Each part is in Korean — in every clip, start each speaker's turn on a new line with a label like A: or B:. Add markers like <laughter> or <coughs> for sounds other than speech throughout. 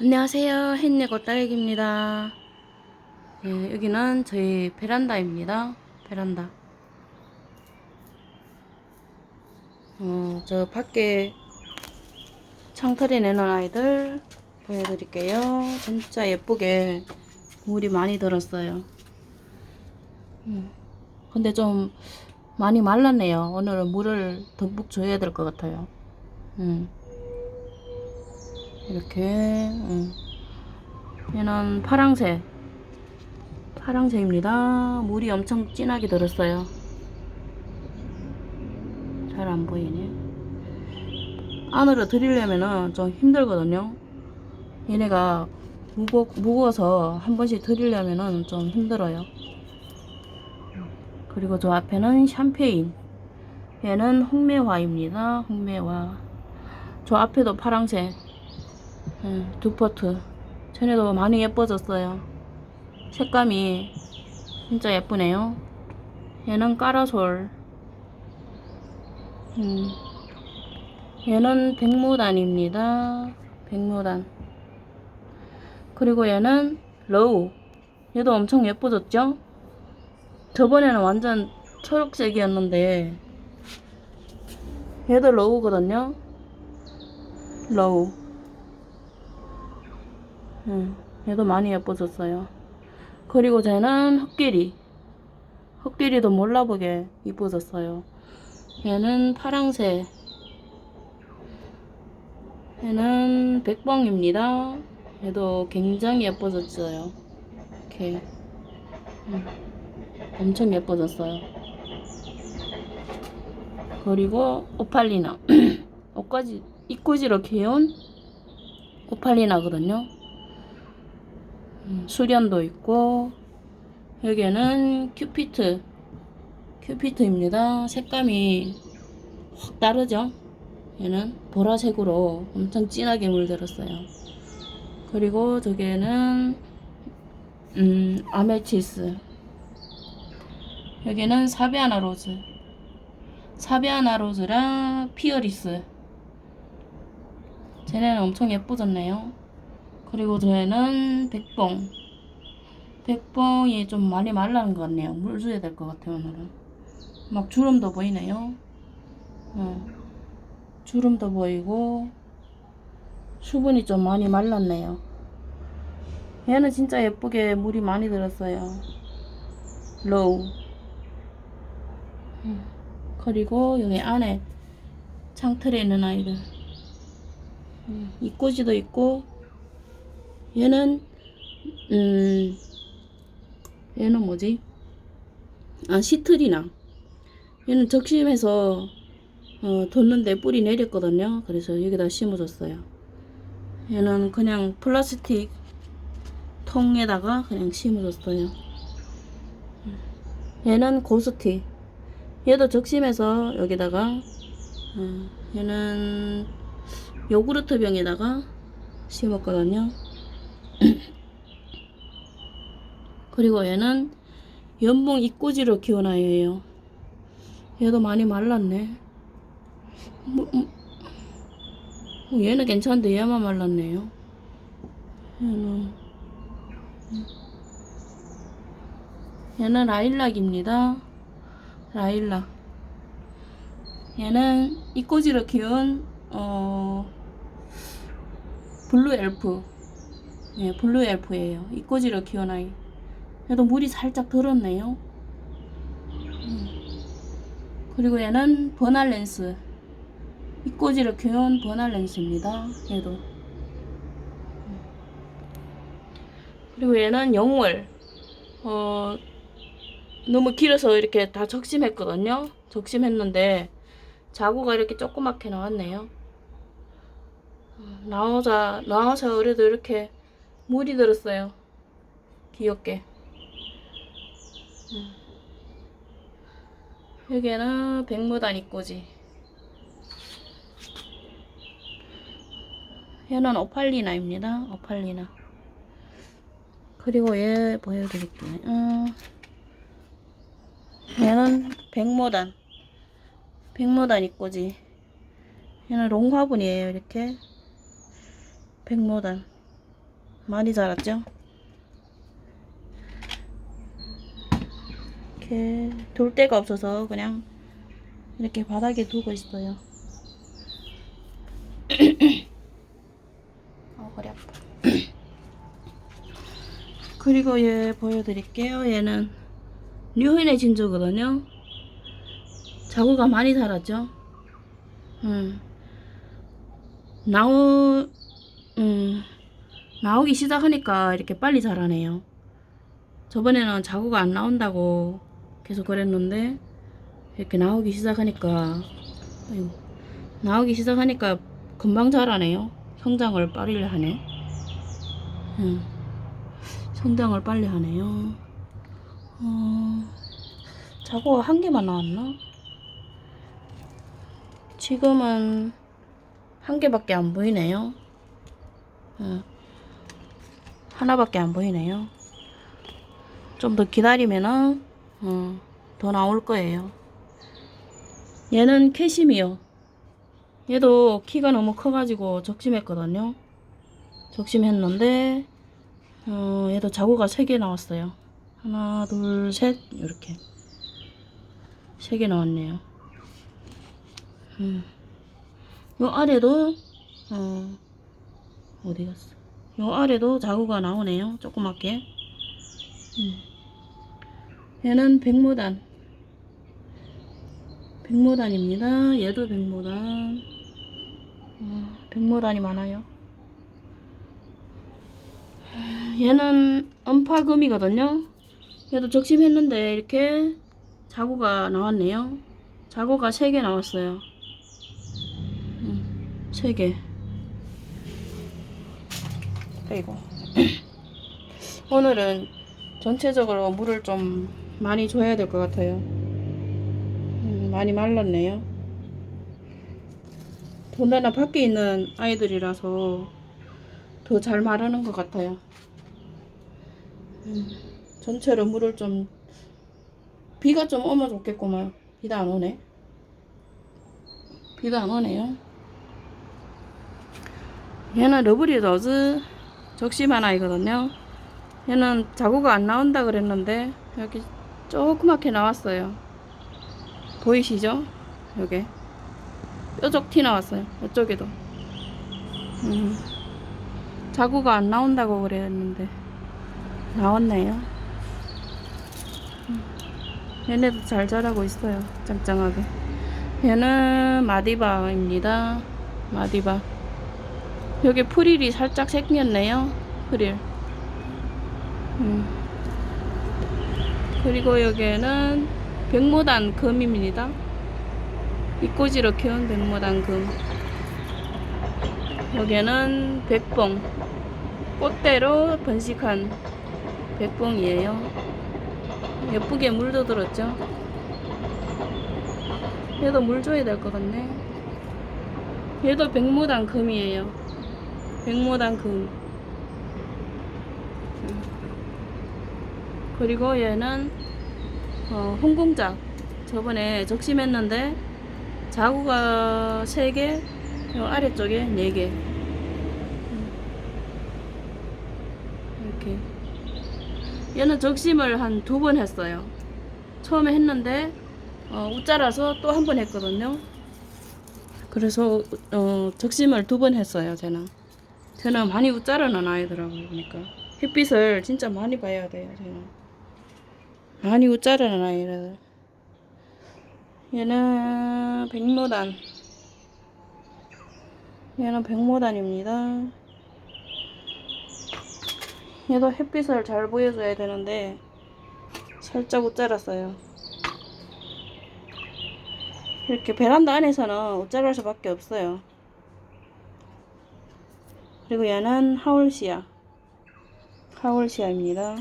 A: 안녕하세요. 햇내고 딸기입니다. 예, 여기는 저희 베란다입니다. 베란다. 어, 저 밖에 창틀에 내놓은 아이들 보여드릴게요. 진짜 예쁘게 물이 많이 들었어요. 음, 근데 좀 많이 말랐네요. 오늘은 물을 듬뿍 줘야 될 것 같아요. 음. 이렇게 음. 얘는 파랑새. 파랑새입니다. 물이 엄청 진하게 들었어요. 잘 안 보이네 안으로 들이려면은 좀 힘들거든요. 얘네가 무거, 무거워서 한 번씩 들이려면은 좀 힘들어요. 그리고 저 앞에는 샴페인. 얘는 홍매화입니다. 홍매화. 저 앞에도 파랑새 음, 두 포트. 쟤네도 많이 예뻐졌어요. 색감이 진짜 예쁘네요. 얘는 까라솔. 음, 얘는 백무단입니다. 백무단. 그리고 얘는 러우. 얘도 엄청 예뻐졌죠? 저번에는 완전 초록색이었는데 얘도 러우거든요. 러우. 응, 얘도 많이 예뻐졌어요. 그리고 쟤는 흑길이. 흑길이도 몰라보게 이뻐졌어요. 얘는 파랑새. 얘는 백봉입니다. 얘도 굉장히 예뻐졌어요. 이렇게. 응, 엄청 예뻐졌어요. 그리고 오팔리나. <clears throat> 옷까지, 입꼬지로 귀여운 오팔리나거든요. 음, 수련도 있고 여기에는 큐피트 큐피트입니다. 색감이 확 다르죠? 얘는 보라색으로 엄청 진하게 물들었어요. 그리고 저기에는 음, 아메치스. 여기는 사비아나 로즈. 사비아나 로즈랑 피어리스. 쟤네는 엄청 예뻐졌네요 그리고 저희는 백봉. 백봉이 좀 많이 말라는 것 같네요. 물 줘야 될 것 같아요, 오늘은. 막 주름도 보이네요. 어. 주름도 보이고, 수분이 좀 많이 말랐네요. 얘는 진짜 예쁘게 물이 많이 들었어요. 로우. 음. 그리고 여기 안에 창틀에 있는 아이들. 음, 이꼬지도 있고, 얘는 음 얘는 뭐지? 아 시트리나 얘는 적심해서 어, 뒀는데 뿌리 내렸거든요. 그래서 여기다 심어줬어요. 얘는 그냥 플라스틱 통에다가 그냥 심어줬어요. 얘는 고스티. 얘도 적심해서 여기다가 어, 얘는 요구르트 병에다가 심었거든요. <coughs> 그리고 얘는 연봉 입꼬지로 키워놔요. 얘도 많이 말랐네. 뭐, 음. 얘는 괜찮은데 얘만 말랐네요. 얘는 얘는 라일락입니다. 라일락. 얘는 입꼬지로 키운 어 블루 엘프. 예, 블루 엘프예요. 이꼬지를 키워놔요. 얘도 물이 살짝 들었네요. 음. 그리고 얘는 버날 렌스. 이꼬지를 키운 버날 렌스입니다. 얘도. 음. 그리고 얘는 영월. 어, 너무 길어서 이렇게 다 적심했거든요. 적심했는데 자구가 이렇게 조그맣게 나왔네요. 어, 나오자 나와서 그래도 이렇게 물이 들었어요. 귀엽게. 음. 여기는 백무단 입꼬지. 얘는 오팔리나입니다. 오팔리나. 그리고 얘 보여드릴게요. 음. 얘는 백모단. 백모단 입꼬지. 얘는 롱화분이에요. 이렇게. 백모단. 많이 자랐죠? 이렇게 돌 데가 없어서 그냥 이렇게 바닥에 두고 있어요. <coughs> 어, 허리 아파. <coughs> 그리고 얘 보여드릴게요. 얘는 뉴현의 진주거든요. 자구가 많이 자랐죠? 음. 나오, 음, 나오기 시작하니까 이렇게 빨리 자라네요. 저번에는 자구가 안 나온다고 계속 그랬는데, 이렇게 나오기 시작하니까, 아이고, 나오기 시작하니까 금방 자라네요. 성장을 빨리 하네. 음, 성장을 빨리 하네요. 어, 자구가 한 개만 나왔나? 지금은 한 개밖에 안 보이네요. 어, 하나밖에 안 보이네요. 좀 더 기다리면은 어, 더 나올 거예요. 얘는 캐시미어. 얘도 키가 너무 커가지고 적심했거든요. 적심했는데 어, 얘도 자구가 3개 나왔어요. 하나, 둘, 셋 이렇게 3개 나왔네요. 음. 요 아래도 어 어디 갔어? 요 아래도 자구가 나오네요. 조그맣게. 음. 얘는 백모단. 백모단입니다. 얘도 백모단. 어, 백모단이 많아요. 얘는 음파금이거든요. 얘도 적심했는데 이렇게 자구가 나왔네요. 자구가 3개 나왔어요. 세 개. 그리고 <clears throat> 오늘은 전체적으로 물을 좀 많이 줘야 될 것 같아요. 음, 많이 말랐네요. 더군다나 밖에 있는 아이들이라서 더 잘 마르는 것 같아요. 음, 전체로 물을 좀 비가 좀 오면 좋겠구만. 비도 안 오네. 비도 안 오네요. 얘는 러브리 로즈 적심한 아이거든요. 얘는 자구가 안 나온다 그랬는데 여기 조그맣게 나왔어요. 보이시죠? 여기 뾰족 티 나왔어요. 이쪽에도. 음, 자구가 안 나온다고 그랬는데 나왔네요. 음, 얘네도 잘 자라고 있어요. 짱짱하게. 얘는 마디바입니다. 마디바. 여기 프릴이 살짝 생겼네요. 프릴. 음. 그리고 여기에는 백모단 금입니다. 이꼬지로 키운 백모단 금. 여기는 백봉. 꽃대로 번식한 백봉이에요. 예쁘게 물도 들었죠? 얘도 물 줘야 될 것 같네. 얘도 백모단 금이에요. 백모단 금. 그리고 얘는 어, 홍공작. 저번에 적심했는데 자구가 3개, 요 아래쪽에 4개. 이렇게. 얘는 적심을 한 두 번 했어요. 처음에 했는데 어, 웃자라서 또 한 번 했거든요. 그래서 어, 적심을 두 번 했어요, 저는. 저는 많이 웃자르는 아이더라고요, 보니까. 햇빛을 진짜 많이 봐야 돼요, 저는. 많이 웃자르는 아이들. 얘는 백모단. 얘는 백모단입니다. 얘도 햇빛을 잘 보여줘야 되는데, 살짝 웃자랐어요. 이렇게 베란다 안에서는 옷자랄 수밖에 없어요. 그리고 얘는 하울시아. 하울시아입니다.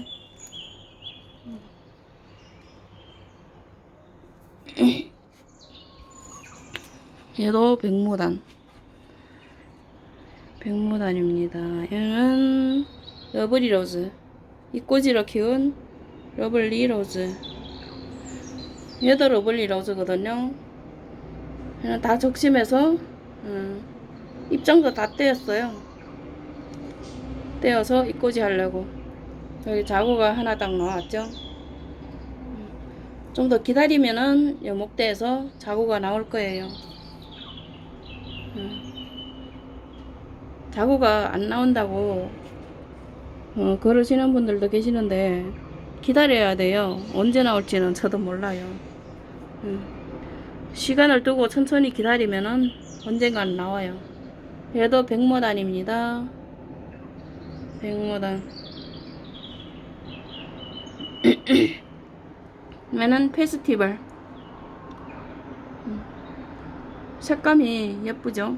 A: <clears throat> 얘도 백무단. 백무단입니다. 얘는 러블리 로즈. 이꼬지로 키운 러블리 로즈. 얘도 러블리 로즈거든요. 얘는 다 적심해서 음, 입장도 다 떼었어요. 떼어서 입꼬지 하려고. 여기 자구가 하나 딱 나왔죠? 좀 더 기다리면은 요 목대에서 자구가 나올 거예요. 음. 자구가 안 나온다고 어, 그러시는 분들도 계시는데 기다려야 돼요. 언제 나올지는 저도 몰라요. 음. 시간을 두고 천천히 기다리면은 언젠간 나와요. 얘도 백모단입니다 백모단 얘는 <clears throat> 페스티벌. 음. 색감이 예쁘죠?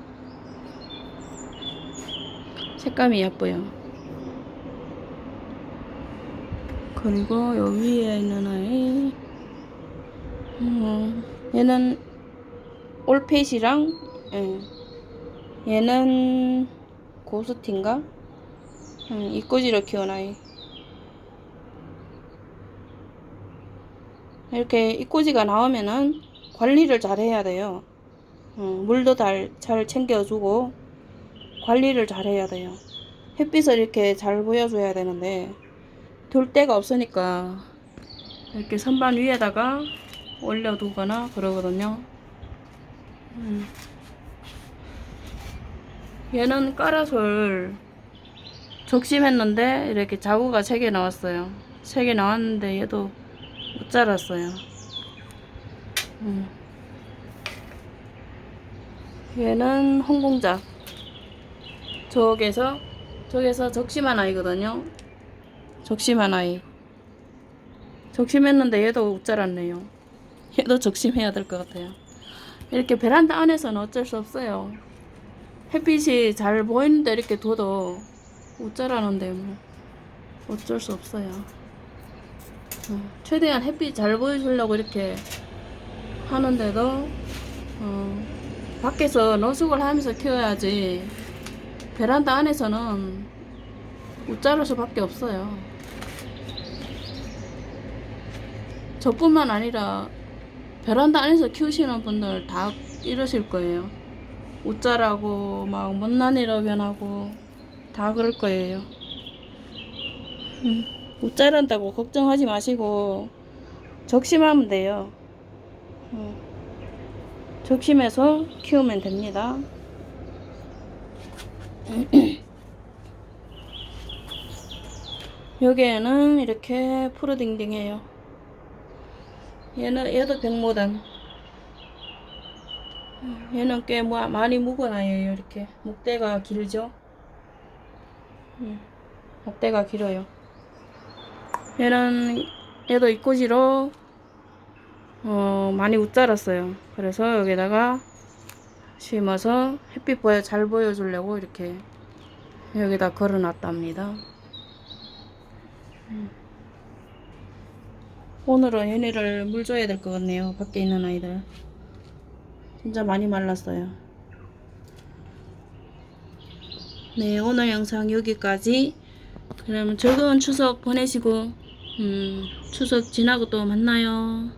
A: 색감이 예뻐요. 그리고 요 위에 있는 아이 음, 얘는 올펫이랑 예. 얘는 고스틴가 음, 이꼬지로 키운 아이. 이렇게 이꼬지가 나오면은 관리를 잘 해야 돼요. 음, 물도 잘, 잘 챙겨주고 관리를 잘 해야 돼요. 햇빛을 이렇게 잘 보여줘야 되는데 돌 데가 없으니까 이렇게 선반 위에다가 올려두거나 그러거든요. 음. 얘는 까라솔 적심했는데 이렇게 자구가 3개 나왔어요. 3개 나왔는데 얘도 못 자랐어요. 음. 얘는 홍공작 저기서 저기서 적심한 아이거든요. 적심한 아이. 적심했는데 얘도 못 자랐네요. 얘도 적심해야 될 것 같아요. 이렇게 베란다 안에서는 어쩔 수 없어요. 햇빛이 잘 보이는데 이렇게 둬도 못 자라는데 뭐. 어쩔 수 없어요. 어, 최대한 햇빛 잘 보여주려고 이렇게 하는데도 어, 밖에서 노숙을 하면서 키워야지 베란다 안에서는 못 자랄 수밖에 없어요. 저뿐만 아니라 베란다 안에서 키우시는 분들 다 이러실 거예요. 못 자라고 막 못난 이로 변하고 다 그럴 거예요. 음, 못 자란다고 걱정하지 마시고 적심하면 돼요. 음, 적심해서 키우면 됩니다. 여기에는 이렇게 푸르딩딩해요. 얘는 얘도 백모단 얘는 꽤 뭐- 많이 묵어놔요 이렇게. 목대가 길죠 음, 목대가 길어요. 얘는 얘도 입꼬지로 어, 많이 웃자랐어요. 그래서 여기다가 심어서 햇빛 보여 잘 보여주려고 이렇게 여기다 걸어놨답니다. 음. 오늘은 얘네를 물 줘야 될 것 같네요 밖에 있는 아이들. 진짜 많이 말랐어요 네 오늘 영상 여기까지. 그러면 즐거운 추석 보내시고 음, 추석 지나고 또 만나요